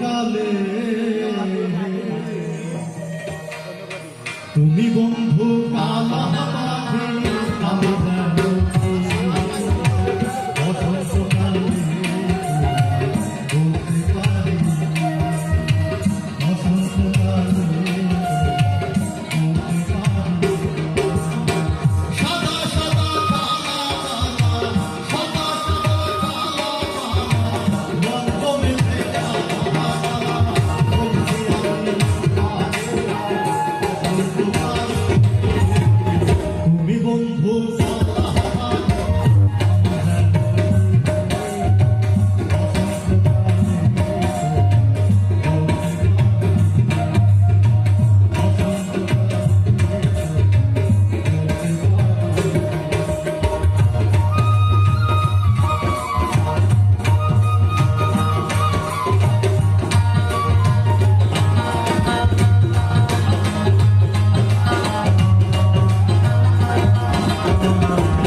কালে তুমি বন্ধু কালা don't know.